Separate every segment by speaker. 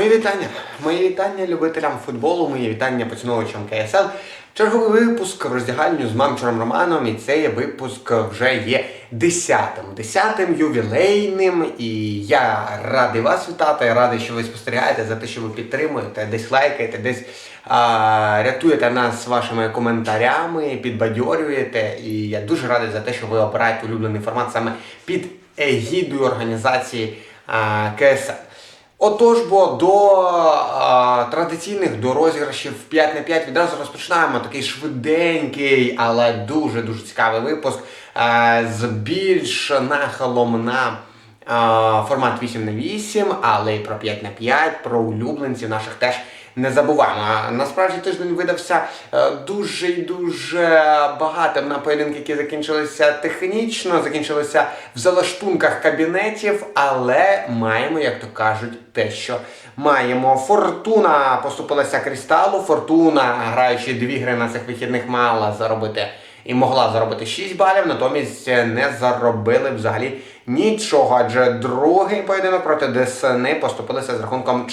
Speaker 1: Мої вітання. Мої вітання любителям футболу, мої вітання поціновувачам КСЛ. Черговий випуск в роздягальню з мамчуром Романом, і цей випуск вже є десятим. Десятим ювілейним. І я радий вас вітати, радий, що ви спостерігаєте за те, що ви підтримуєте, десь лайкаєте, десь а, рятуєте нас вашими коментарями, підбадьорюєте. І я дуже радий за те, що ви обираєте улюблений формат саме під егідою організації а, КСЛ. Отож, бо до а, традиційних до розіграшів 5 на 5 відразу розпочинаємо такий швиденький, але дуже-дуже цікавий випуск а, з більш нахилом на а, формат 8 на 8, але й про 5 на 5, про улюбленців наших теж не забуваємо. Насправді тиждень видався е, дуже і дуже багатим на поєдинки, які закінчилися технічно, закінчилися в залаштунках кабінетів, але маємо, як то кажуть, те, що маємо. Фортуна поступилася кристалу. Фортуна, граючи дві гри на цих вихідних, мала заробити. І могла заробити 6 балів, натомість не заробили взагалі нічого. Адже другий поєдинок проти Десни поступилися з рахунком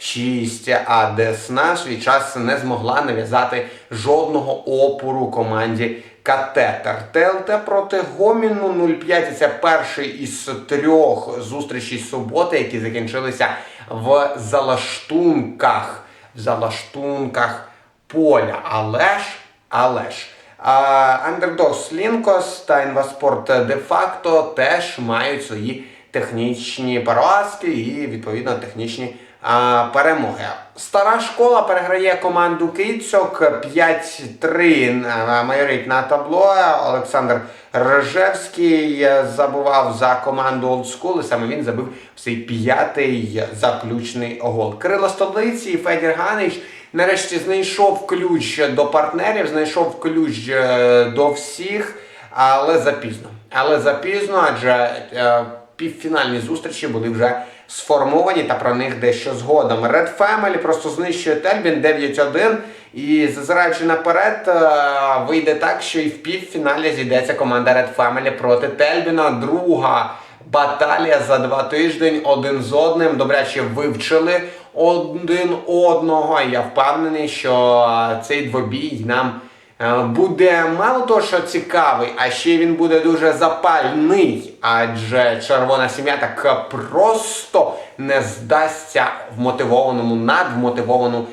Speaker 1: 4-6. А Десна свій час не змогла нав'язати жодного опору команді Катетер. ТЛТ проти Гоміну 0-5. Це перший із трьох зустрічей суботи, які закінчилися в залаштунках. В залаштунках поля. Але ж, але ж. Андердос Лінкос та Інваспорт де-факто теж мають свої технічні поразки і відповідно технічні а, перемоги. Стара школа переграє команду Кицьок 5-3 а, майорить на табло. Олександр Рожевський забував за команду School, і саме він забив свій п'ятий заключний гол. Крило столиці Федір Ганич нарешті знайшов ключ до партнерів, знайшов ключ е, до всіх, але запізно. Але запізно, адже е, півфінальні зустрічі були вже сформовані та про них дещо згодом. Red Family просто знищує Тельбін 9-1 і зазираючи наперед, е, вийде так, що і в півфіналі зійдеться команда Red Family проти Тельбіна. Друга баталія за два тижні один з одним. Добряче вивчили один одного. Я впевнений, що цей двобій нам е, буде мало того, що цікавий, а ще він буде дуже запальний. Адже червона сім'я так просто не здасться вмотивованому, надвмотивованому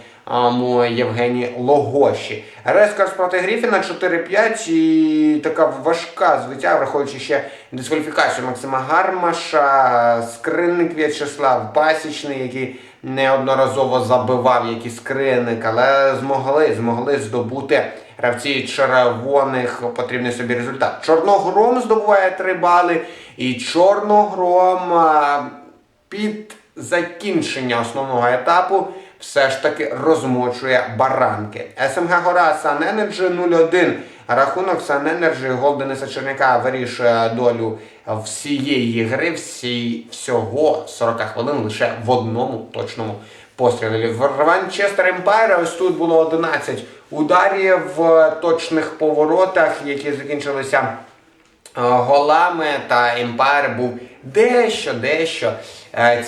Speaker 1: Євгенії Логоші. Рескарс проти Гріфіна 4-5 і така важка звиття, враховуючи ще дискваліфікацію Максима Гармаша, скринник В'ячеслав Пасічний, який неодноразово забивав якийсь скринник, але змогли, змогли здобути гравці червоних потрібний собі результат. Чорногром здобуває 3 бали, і Чорногром під закінчення основного етапу все ж таки розмочує баранки. СМГ Гора Сан Енерджі 0-1. Рахунок Сан Енерджі гол Черняка вирішує долю всієї гри, всі, всього 40 хвилин лише в одному точному пострілі. В Рванчестер Емпайр ось тут було 11 ударів в точних поворотах, які закінчилися голами, та Емпайр був дещо-дещо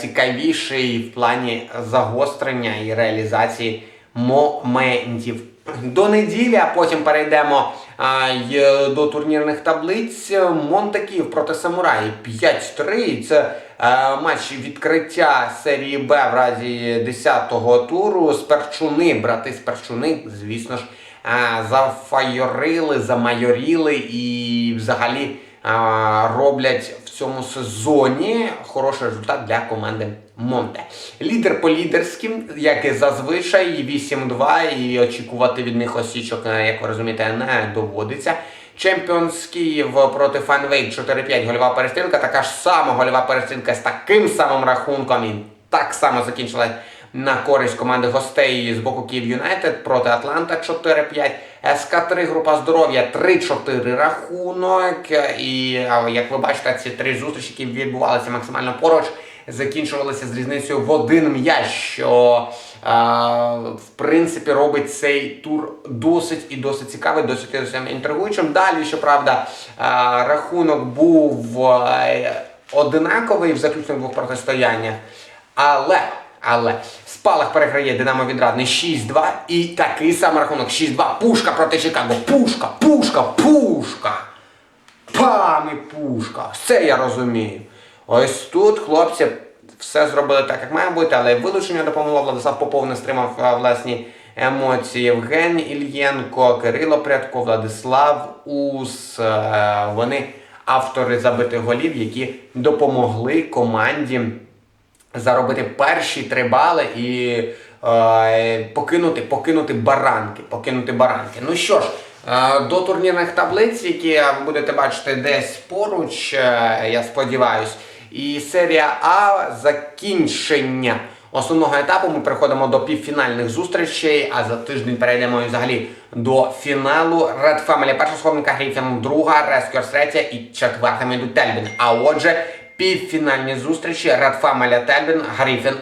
Speaker 1: цікавіший в плані загострення і реалізації моментів. До неділі, а потім перейдемо а, й, до турнірних таблиць. Монтаків проти Самураї 5-3. Це а, матч відкриття серії Б в разі 10-го туру. Сперчуни, брати Сперчуни, звісно ж, зафайорили, замайоріли і взагалі а, роблять в цьому сезоні хороший результат для команди Монте. Лідер по лідерським, як і зазвичай, 8-2, і очікувати від них осічок, як ви розумієте, не доводиться. Чемпіонс Київ проти Фанвейк 4-5 гольова перестрілка. Така ж сама гольова перестрілка з таким самим рахунком. І так само закінчила на користь команди гостей з боку Київ Юнайтед проти Атланта 4-5. СК3 група здоров'я 3-4 рахунок. І як ви бачите, ці три зустрічі, які відбувалися максимально поруч, закінчувалися з різницею в один м'яч, що в принципі робить цей тур досить і досить цікавий, досить інтригуючим. Далі, щоправда, рахунок був одинаковий в заключних двох протистояннях. Але Але Спалах переграє Динамо Відрадний 6-2 і такий самий рахунок 6-2. Пушка проти Чикаго. Пушка, пушка, пушка. Пам і пушка. Все я розумію. Ось тут хлопці все зробили так, як має бути, але вилучення допомогло. Владислав Попов не стримав власні емоції. Євген Ільєнко, Кирило Прядко, Владислав Ус. Е, Вони автори забитих голів, які допомогли команді заробити перші три бали і е, покинути, покинути баранки. Покинути баранки. Ну що ж, е, до турнірних таблиць, які ви будете бачити десь поруч, е, я сподіваюсь. І серія А закінчення основного етапу. Ми переходимо до півфінальних зустрічей, а за тиждень перейдемо взагалі до фіналу. Red Family перша сходинка, Гріфін друга, Rescuers третя і четверта йдуть Тельбін. А отже, півфінальні зустрічі Family Тельбін, Гріфін.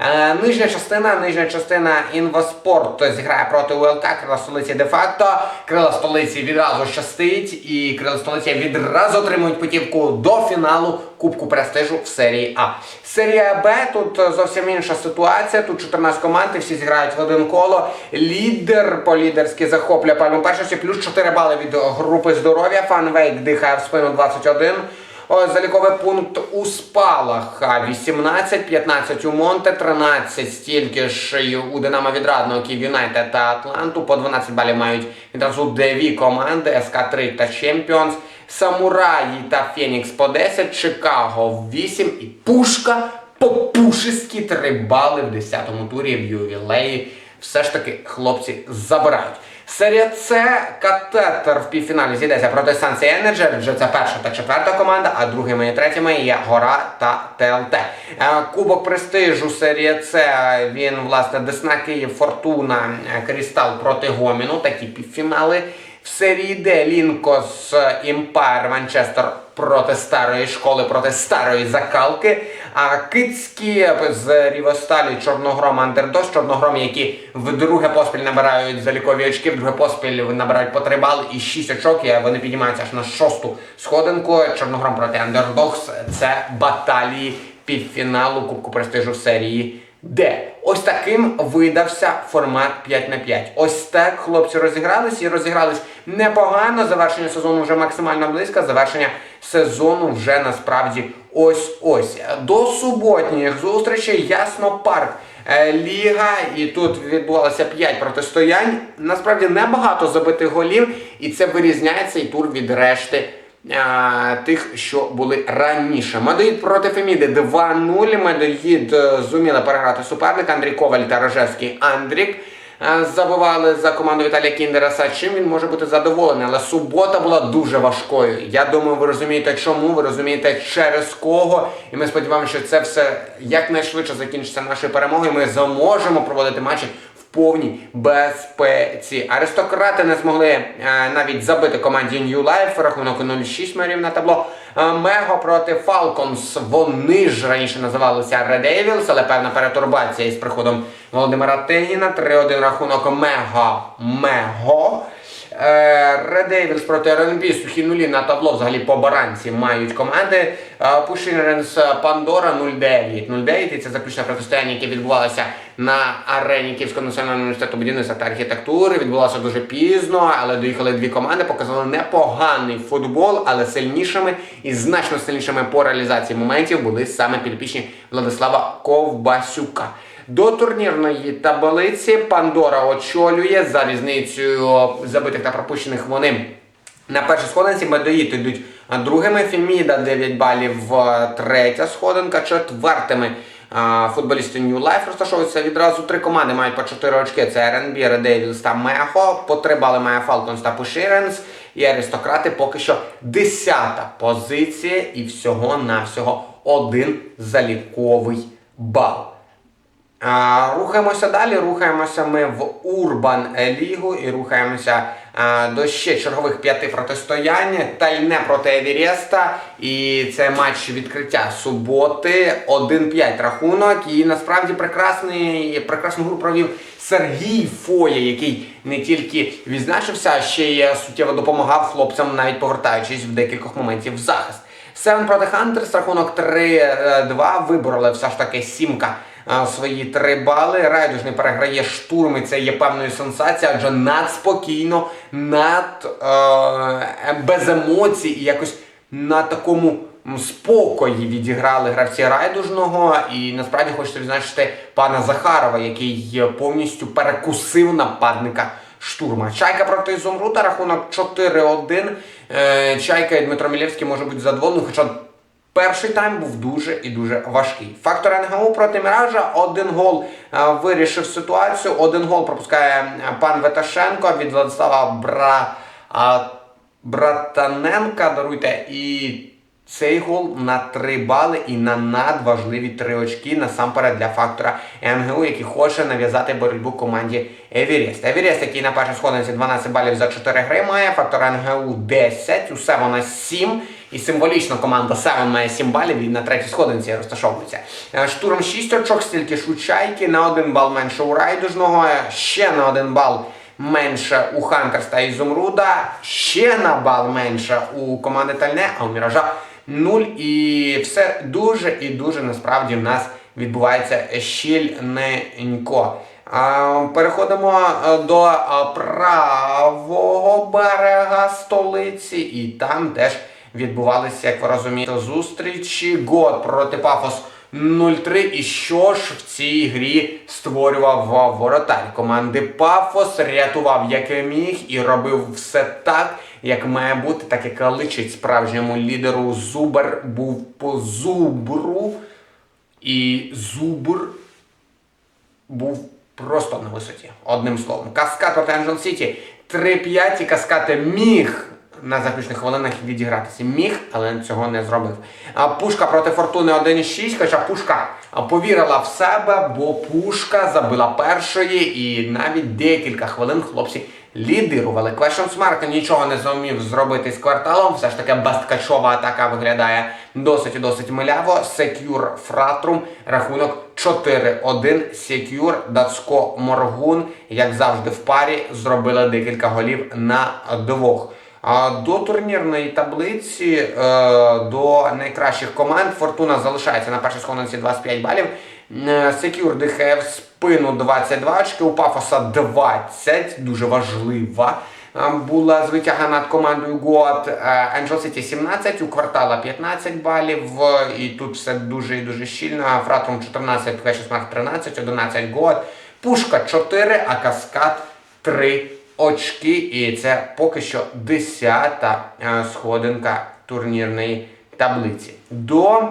Speaker 1: Е, нижня частина, нижня частина Інваспорт зіграє проти УЛК, крила столиці де-факто. Крила столиці відразу щастить, і крила столиці відразу отримують путівку до фіналу Кубку престижу в серії А. Серія Б тут зовсім інша ситуація. Тут 14 команд, і всі зіграють в один коло. Лідер по лідерськи захоплює пальму першості, плюс 4 бали від групи здоров'я. Фанвейк дихає в спину 21. Заліковий пункт у спалах 18, 15 у Монте, 13 стільки ж у Динамо Відрадного, Київ Юнайтед та Атланту. По 12 балів мають відразу дві команди СК3 та Чемпіонс. Самураї та Фенікс по 10, Чикаго 8 і Пушка по пушиськи 3 бали в 10-му турі в ювілеї. Все ж таки хлопці забирають. Серія С катетер в півфіналі зійдеться проти Сансі Енерджі, Вже це перша та четверта команда, а другими і третіми є Гора та ТЛТ. Е, Кубок престижу серед С він, власне, Десна Київ, Фортуна, е, Крістал проти Гоміну, такі півфінали. В серії Д Лінкос Імпайр Манчестер проти старої школи, проти старої закалки. А Кицькі з Рівосталі Чорногром Андердос, Чорногром, які вдруге поспіль набирають залікові очки, вдруге поспіль набирають по 3 бали і 6 очок. І вони піднімаються аж на шосту сходинку. Чорногром проти Андердокс це баталії півфіналу Кубку престижу в серії. Де ось таким видався формат 5 на 5. Ось так хлопці розігрались і розігрались непогано. Завершення сезону вже максимально близько. Завершення сезону вже насправді ось ось. До суботніх зустрічей ясно парк. Е, Ліга, і тут відбувалося 5 протистоянь. Насправді небагато забитих голів, і це вирізняється і тур від решти. Тих, що були раніше. Медоїд проти Феміди 2-0. Медоїд е, зуміли переграти суперника. Андрій Коваль та Рожевський Андрік е, забивали за команду Віталія Кіндераса. Чим він може бути задоволений? Але субота була дуже важкою. Я думаю, ви розумієте, чому, ви розумієте, через кого. І ми сподіваємося, що це все якнайшвидше закінчиться нашою перемогою. Ми зможемо проводити матчі повній безпеці. Аристократи не змогли е, навіть забити команді New Life, рахунок 0-6 мерів на табло. Е, Мего проти Falcons. Вони ж раніше називалися Red Devils, але певна перетурбація із приходом Володимира Тегіна. 3-1 рахунок Мего. Мего. Е, Red Devils проти RNB, сухі нулі на табло взагалі по баранці мають команди. Пушинеренс Пандора 0-9. 0-9 і це заключне протистояння, яке відбувалося на арені Київського національного університету будівництва та архітектури. Відбувалося дуже пізно, але доїхали дві команди, показали непоганий футбол, але сильнішими і значно сильнішими по реалізації моментів були саме підопічні Владислава Ковбасюка. До турнірної таблиці Пандора очолює за різницею забитих та пропущених вони. На першій сходинці медоїд йдуть другими. Феміда 9 балів, е, третя сходинка, четвертими. Футболісти New Life розташовуються відразу три команди мають по 4 очки. Це RNB, Red та Мехо. По 3 бали має Falcons та Пуширенс. І аристократи поки що 10 позиція і всього-навсього один заліковий бал. Рухаємося далі, рухаємося ми в Урбан Лігу і рухаємося до ще чергових п'яти протистоянь. Тальне проти Евірєста. І це матч відкриття суботи. 1-5 рахунок. І насправді прекрасний, прекрасну гру провів Сергій Фоя, який не тільки відзначився, а ще й суттєво допомагав хлопцям, навіть повертаючись в декількох моментів в захист. Севен проти Хантерс, рахунок 3-2. Вибороли все ж таки сімка свої три бали. Райдужний переграє штурм, і це є певною сенсацією, адже надспокійно, над е, без емоцій і якось на такому спокої відіграли гравці райдужного. І насправді хочеться відзначити пана Захарова, який повністю перекусив нападника штурма. Чайка проти Ізумруда, рахунок 4-1. Е, Чайка і Дмитро Мілєвський може бути задоволений, хоча перший тайм був дуже і дуже важкий. Фактор НГУ проти Міража. Один гол е, вирішив ситуацію. Один гол пропускає е, пан Веташенко від Владислава Бра. а, Братаненка, даруйте, і цей гол на 3 бали і на надважливі 3 очки насамперед для фактора МГУ, який хоче нав'язати боротьбу команді Евіріст. Евіріст, який на першій сходинці 12 балів за 4 гри має, фактор НГУ 10, у Севена 7. І символічно команда Севен має 7 балів і на третій сходинці розташовується. Е, Штурм 6 очок, стільки ж у Чайки, на 1 бал менше у Райдужного, е, ще на 1 бал менше у Хантерс та Ізумруда, ще на бал менше у команди Тальне, а у Міража 0. І все дуже і дуже насправді в нас відбувається щільненько. Переходимо е, до е, правого берега столиці, і там теж відбувалися, як ви розумієте, зустрічі. Год проти Пафос 0-3. І що ж в цій грі створював воротар команди Пафос, рятував як міг і робив все так, як має бути, так як личить справжньому лідеру Зубер був по зубру. І Зубр був просто на висоті. Одним словом. Каскад проти Angel City 3-5 і Каскад міг на заключних хвилинах відігратися. Міг, але цього не зробив. А Пушка проти Фортуни 1-6, хоча Пушка повірила в себе, бо Пушка забила першої і навіть декілька хвилин хлопці лідирували. Questions Mark нічого не зумів зробити з кварталом. Все ж таки безткачова атака виглядає досить і досить миляво. Secure Fratrum, рахунок 4-1. Secure, Дацько Моргун, як завжди в парі, зробили декілька голів на двох. До турнірної таблиці, е, до найкращих команд Фортуна залишається на першій сходинці 25 балів. Е, Секюр дихає в спину 22 очки, у Пафоса 20, дуже важлива. е, Була звитяга над командою Гуат Angel City 17, у квартала 15 балів. е, І тут все дуже і дуже щільно. Фратрум 14, Квешесмарк 13, 11 Гуат. Пушка 4, а Каскад 3 очки. І це поки що 10-та е, сходинка турнірної таблиці. До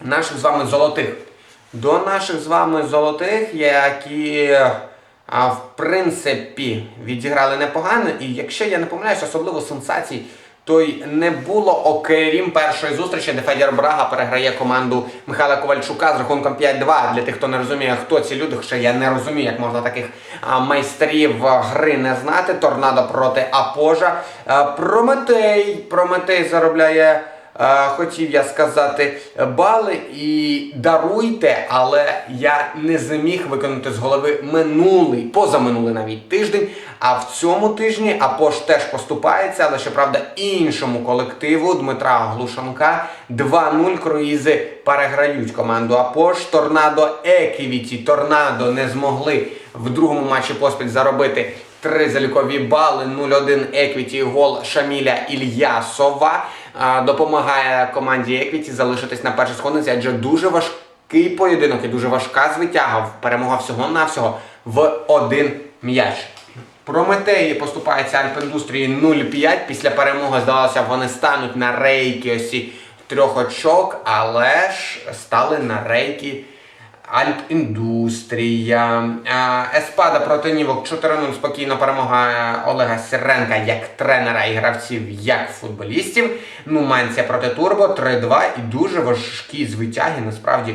Speaker 1: наших з вами золотих. До наших з вами золотих, які в принципі відіграли непогано. І якщо я не помиляюсь, особливо сенсацій, то й не було, окрім першої зустрічі, де Федір Брага переграє команду Михайла Ковальчука з рахунком 5-2. Для тих, хто не розуміє, хто ці люди, хоча я не розумію, як можна таких майстрів гри не знати. Торнадо проти Апожа. Прометей. Прометей заробляє. Е, хотів я сказати бали і даруйте, але я не зміг виконати з голови минулий, позаминулий навіть тиждень. А в цьому тижні Апош теж поступається, але щоправда іншому колективу Дмитра Глушанка 2-0 круїзи переграють команду Апош. Торнадо Еківіті. Торнадо не змогли в другому матчі поспіль заробити. Три залікові бали, 0-1 Еквіті, гол Шаміля Ільясова допомагає команді Еквіті залишитись на першій сходниці, адже дуже важкий поєдинок і дуже важка звитяга. Перемога всього-навсього в один м'яч. Прометеї поступається Альпіндустрії 0-5. Після перемоги, здавалося, вони стануть на рейки осі трьох очок, але ж стали на рейки Альпіндустрія. А, Еспада проти Нівок 4-0 спокійно перемога Олега Сіренка як тренера і гравців, як футболістів. Нуманція проти Турбо 3-2 і дуже важкі звитяги. Насправді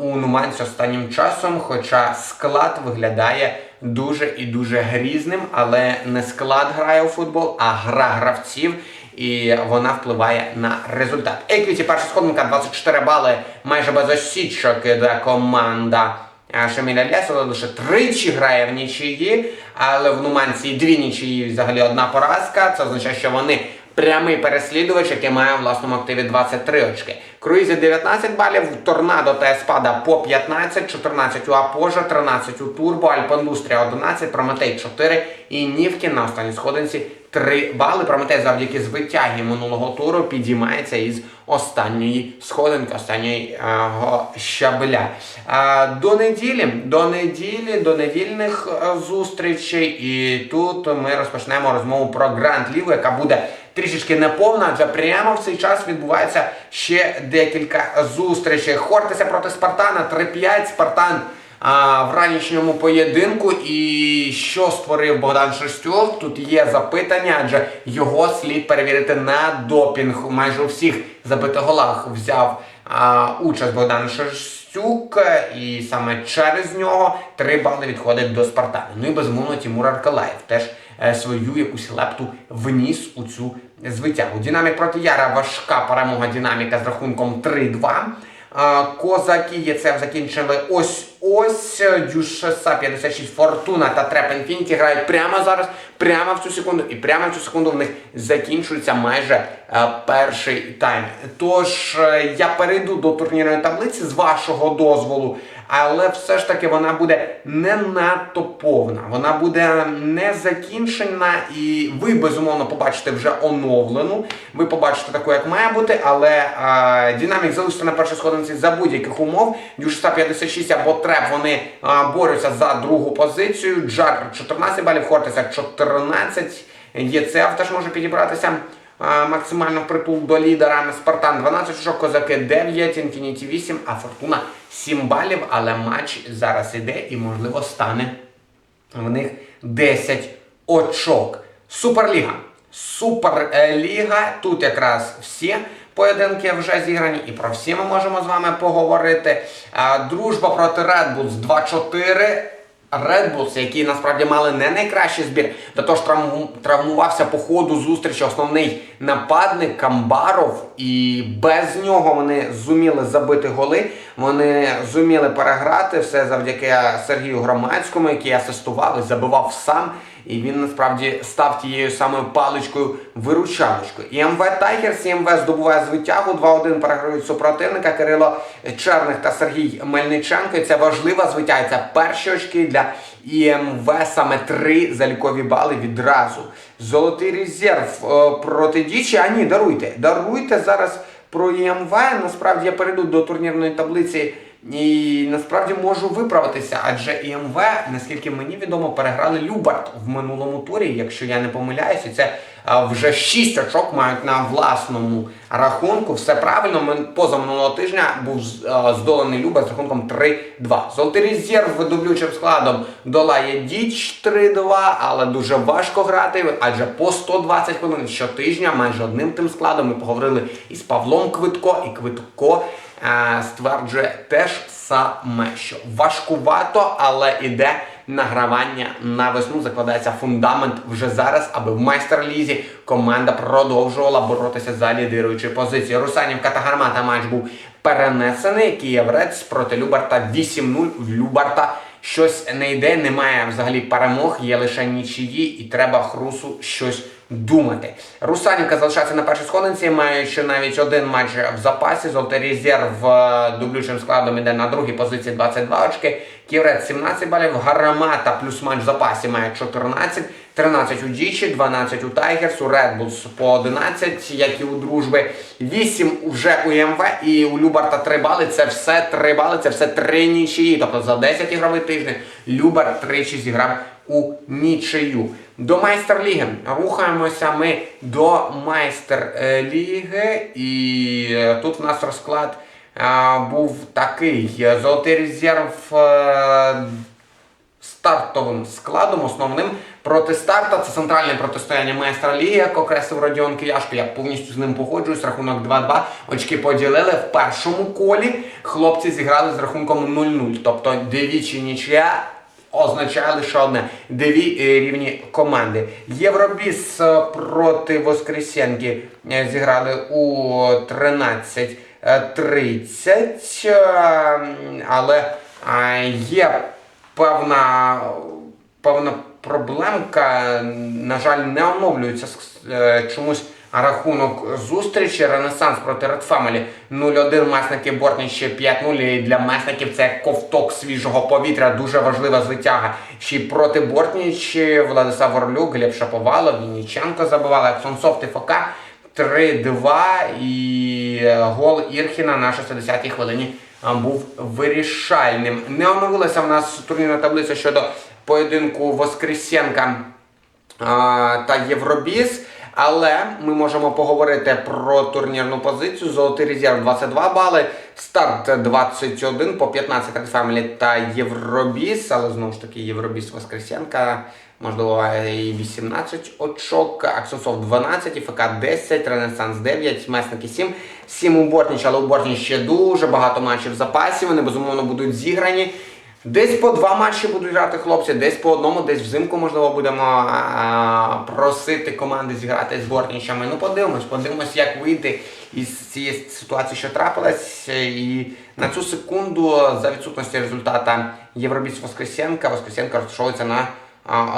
Speaker 1: у Нуманці останнім часом, хоча склад виглядає дуже і дуже грізним, але не склад грає у футбол, а гра гравців і вона впливає на результат. Еквіті перша сходинка 24 бали, майже без осічок іде команда. е, Шаміля Лясова лише тричі грає в нічиї, але в Нуманції дві нічиї, взагалі одна поразка. Це означає, що вони прямий переслідувач, який має в власному активі 23 очки. Круїзі 19 балів, Торнадо та Еспада по 15, 14 у Апожа, 13 у Турбо, Альпандустрія 11, Прометей 4 і Нівкін на останній сходинці 3 бали. Прометей завдяки звитягі минулого туру підіймається із останньої сходинки, останнього щабеля. А, До неділі, до неділі, до недільних е, зустрічей. І тут ми розпочнемо розмову про Гранд Лігу, яка буде трішечки неповна, адже прямо в цей час відбувається ще декілька зустрічей. Хортеся проти Спартана 3-5. Спартан а, в ранішньому поєдинку. І що створив Богдан Шерстюк? Тут є запитання, адже його слід перевірити на допінг. Майже у всіх забитих голах взяв а, участь Богдан Шерстюк, і саме через нього три бали відходить до Спартана. Ну і безумовно Тимур Аркалаєв теж е, свою якусь лепту вніс у цю звитягу. Динамік проти Яра важка перемога динаміка з рахунком 3-2. Козаки ЄЦФ закінчили ось ось Дюшеса 56 Фортуна та Треп Інфініті грають прямо зараз, прямо в цю секунду, і прямо в цю секунду в них закінчується майже е, перший тайм. Тож е, я перейду до турнірної таблиці з вашого дозволу, але все ж таки вона буде не надто повна. Вона буде не закінчена, і ви безумовно побачите вже оновлену. Ви побачите таку, як має бути, але е, динамік залишиться на першій сходинці за будь-яких умов. Дюшеса 56 або Треп вони а, борються за другу позицію. Джар 14 балів, Хортеса 14. ЄЦФ теж може підібратися максимально впритул до лідера. Спартан 12 очок, Козаки 9, Інфініті 8, а Фортуна 7 балів. Але матч зараз іде і, можливо, стане в них 10 очок. Суперліга. Суперліга. Тут якраз всі поєдинки вже зіграні, і про всі ми можемо з вами поговорити. Дружба проти Red Bulls 2-4. Red Bulls, які насправді мали не найкращий збір, до того ж травмувався по ходу зустрічі основний нападник Камбаров, і без нього вони зуміли забити голи. Вони зуміли переграти все завдяки Сергію Громадському, який асистував і забивав сам. І він насправді став тією самою паличкою виручалочкою. І МВ Тайгерс і МВ здобуває звитягу 2-1 переграють супротивника Кирило Черних та Сергій Мельниченко. І це важлива звитяга. Це перші очки для ІМВ, саме три залікові бали відразу. Золотий резерв е, проти Дічі. А ні, даруйте. Даруйте зараз про ІМВ. Насправді я перейду до турнірної таблиці. І насправді можу виправитися, адже ІМВ, наскільки мені відомо, переграли Любарт в минулому турі, якщо я не помиляюся, це вже 6 очок мають на власному рахунку. Все правильно, поза минулого тижня був з- а, здолений Любарт з рахунком 3-2. Золотий резерв дублючим складом долає Діч 3-2, але дуже важко грати, адже по 120 хвилин щотижня майже одним тим складом ми поговорили із Павлом Квитко, і Квитко е, стверджує теж саме, що важкувато, але іде награвання на весну. Закладається фундамент вже зараз, аби в майстер-лізі команда продовжувала боротися за лідируючі позиції. Русанівка та гармата матч був перенесений. Київрець проти Любарта 8-0 в Любарта. Щось не йде, немає взагалі перемог, є лише нічиї, і треба хрусу щось думати. Русанівка залишається на першій сходинці, маючи навіть один матч в запасі. Золотий резерв е, дублючим складом іде на другій позиції 22 очки. Ківрець 17 балів, Гарамата плюс матч в запасі має 14, 13 у Дічі, 12 у Тайгерс, у Bulls по 11, як і у дружби. 8 вже у МВ і у Любарта 3 бали. Це все 3 бали, це все 3 нічиї. Тобто за 10 ігрових тижнів Любар тричі зіграв у нічию. До майстер-ліги. Рухаємося ми до майстер-ліги. І е, тут у нас розклад е, був такий. Золотий резерв е, стартовим складом, основним проти старта. Це центральне протистояння майстра ліги, як окреслив Родіон Кияшко. Я повністю з ним погоджуюсь. Рахунок 2-2. Очки поділили. В першому колі хлопці зіграли з рахунком 0-0. Тобто двічі нічия означає лише одне дві е, рівні команди. Євробіс е, проти Воскресенки е, зіграли у 13.30, е, але є певна, певна проблемка, на жаль, не оновлюється чомусь рахунок зустрічі. Ренесанс проти Red 0-1, месники Бортничі 5-0. І для месників це ковток свіжого повітря. Дуже важлива звитяга. Ще проти Бортнічі Владислав Орлюк, Глеб Шаповалов, Вінніченко забивали, Аксонсофт і ФК 3-2 і е, гол Ірхіна на 60-й хвилині був вирішальним. Не оновилася в нас турнірна таблиця щодо поєдинку Воскресенка та Євробіс. Але ми можемо поговорити про турнірну позицію. Золотий резерв 22 бали, старт 21 по 15 Red та Євробіс. Але знову ж таки Євробіс Воскресенка, можливо, і 18 очок, Аксонсофт 12, ФК 10, Ренесанс 9, Месники 7, 7 у Бортніч, але у Бортніч ще дуже багато матчів в запасі. Вони безумовно будуть зіграні. Десь по два матчі будуть грати хлопці, десь по одному, десь взимку, можливо, будемо просити команди зіграти з Бортнічами. Ну, подивимось, подивимось, як вийти із цієї ситуації, що трапилась. І на цю секунду, за відсутності результата Євробіс Воскресенка, Воскресенка розташовується на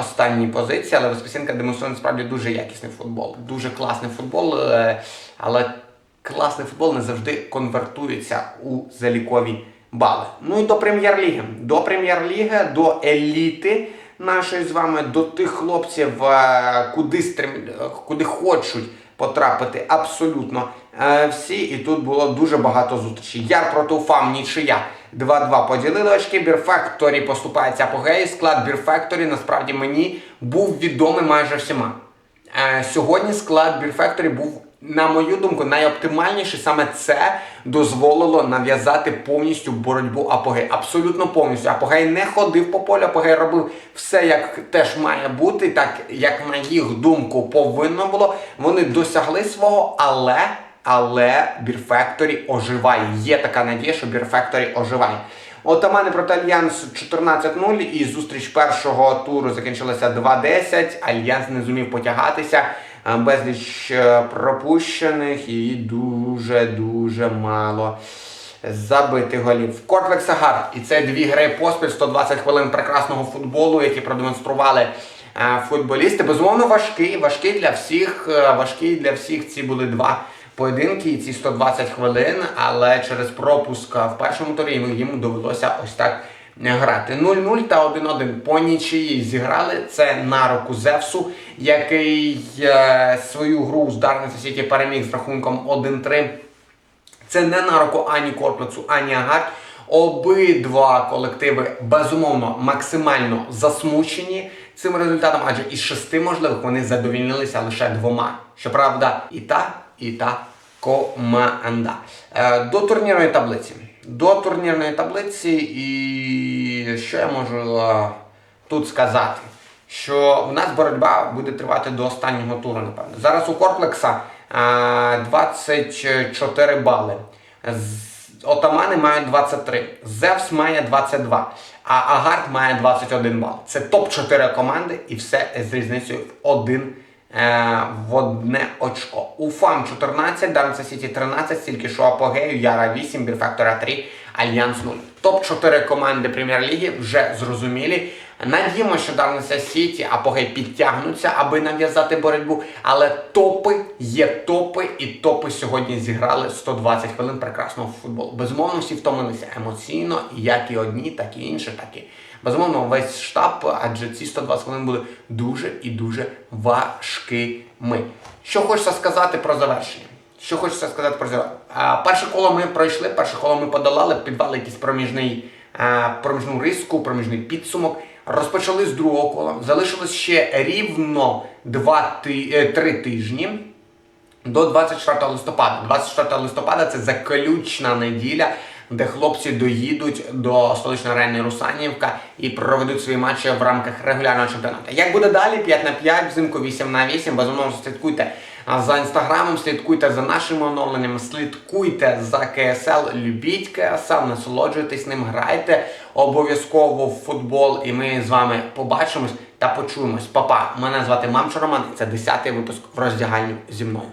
Speaker 1: останній позиції, але Воскресенка демонструє насправді дуже якісний футбол, дуже класний футбол, е, але класний футбол не завжди конвертується у залікові бали. Ну і до прем'єр-ліги. До прем'єр-ліги, до еліти нашої з вами, до тих хлопців, е, куди стрім... куди хочуть потрапити абсолютно е, всі. І тут було дуже багато зустрічей. Яр проти Уфам, нічия. 2-2 поділили очки. Бірфакторі поступається апогей. Склад Бірфакторі насправді мені був відомий майже всіма. Е, Сьогодні склад Бірфакторі був, на мою думку, найоптимальніший. Саме це дозволило нав'язати повністю боротьбу Апогей. Абсолютно повністю. Апогей не ходив по полю, Апогей робив все, як теж має бути, так як на їх думку повинно було. Вони досягли свого, але. Але Бірфекторі оживає. Є така надія, що Бірфекторі оживає. Отамани проти Альянс 14-0 і зустріч першого туру закінчилася 2-10. Альянс не зумів потягатися. Е, Безліч е, пропущених і дуже-дуже мало забитих голів. Кортвек Сагар. І це дві гри поспіль, 120 хвилин прекрасного футболу, які продемонстрували е, футболісти. Безумовно, важкий, важкий для всіх. Важкий для всіх ці були два поєдинки, і ці 120 хвилин, але через пропуск в першому турі їм довелося ось так грати. 0-0 та 1-1 по нічиї зіграли. Це на руку Зевсу, який е, свою гру з Дарниці Сіті переміг з рахунком 1-3. Це не на руку ані корпусу, ані Агарт. Обидва колективи безумовно максимально засмучені цим результатом, адже із шести можливих вони задовільнилися лише двома. Щоправда, і та, і та команда. Е, до турнірної таблиці. До турнірної таблиці, і що я можу е, тут сказати? Що у нас боротьба буде тривати до останнього туру, напевно. Зараз у Корплекса е, 24 бали. Отамани мають 23, Зевс має 22, а Агарт має 21 бал. Це топ-4 команди і все з різницею в один е, в одне очко. Уфам 14, Дарнса Сіті 13, стільки що Апогею, Яра 8, Бірфактора 3, Альянс 0. Топ-4 команди прем'єр-ліги вже зрозумілі. Надіємо, що Дарнса Сіті, Апогей підтягнуться, аби нав'язати боротьбу. Але топи є топи, і топи сьогодні зіграли 120 хвилин прекрасного футболу. Безумовно, всі втомилися емоційно, як і одні, так і інші, так і безумовно весь штаб, адже ці 120 хвилин були дуже і дуже важкими. Що хочеться сказати про завершення? Що хочеться сказати про завершення? Перше коло ми пройшли, перше коло ми подолали, підвали якийсь проміжний, проміжну риску, проміжний підсумок. Розпочали з другого кола. Залишилось ще рівно 2-3 тижні до 24 листопада. 24 листопада це заключна неділя, де хлопці доїдуть до столичної арени Русанівка і проведуть свої матчі в рамках регулярного чемпіонату. Як буде далі? 5 на 5, взимку 8 на 8. Безумовно, слідкуйте за інстаграмом, слідкуйте за нашими оновленнями, слідкуйте за КСЛ, любіть КСЛ, насолоджуйтесь ним, грайте обов'язково в футбол. І ми з вами побачимось та почуємось. Папа, мене звати Мамчо Роман, і це 10-й випуск в роздягальню зі мною.